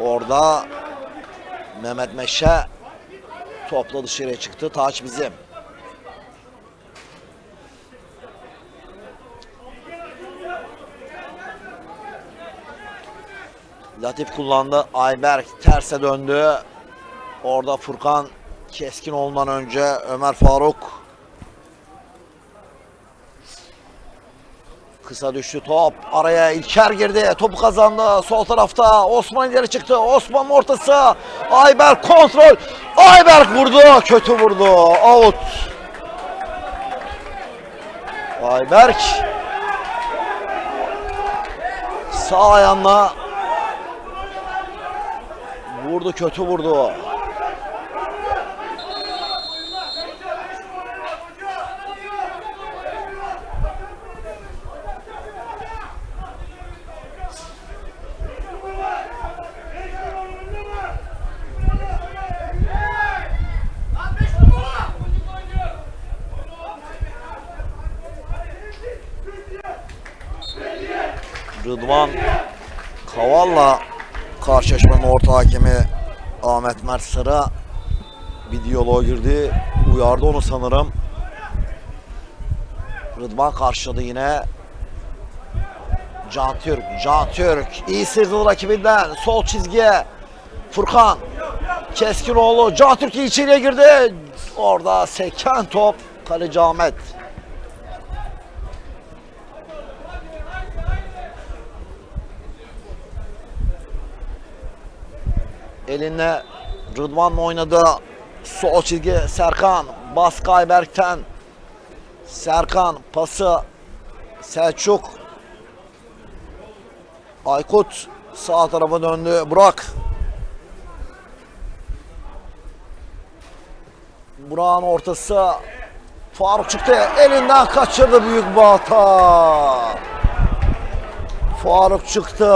Orada Mehmet Meşe topla dışarıya çıktı. Taç bizim. Latif kullandı. Ayberk terse döndü. Orada Furkan keskin olmadan önce Ömer Faruk Kısa düştü top. Araya İlker girdi. Topu kazandı. Sol tarafta Osman ileri çıktı. Osman ortası. Ayberk kontrol. Ayberk vurdu. Kötü vurdu. Out. Ayberk sağ ayağına vurdu. Kötü vurdu. Rıdvan Kaval'la karşılaşmanın orta hakemi Ahmet Mert Sarı bir diyaloğa girdi. Uyardı onu sanırım. Rıdvan karşıladı yine. Can Türk, Can Türk iyi sıyrıldı rakibinden. Sol çizgiye Furkan Keskinoğlu, Can Türk içeriye girdi. Orada seken top kaleci Ahmet. Eline Rıdvan'la oynadı. Sol çizgi Serkan. Baskı Ayberk'ten. Serkan pası Selçuk. Aykut sağ tarafa döndü. Burak. Burak'ın ortası. Faruk çıktı. Elinden kaçırdı büyük bir hata. Faruk çıktı.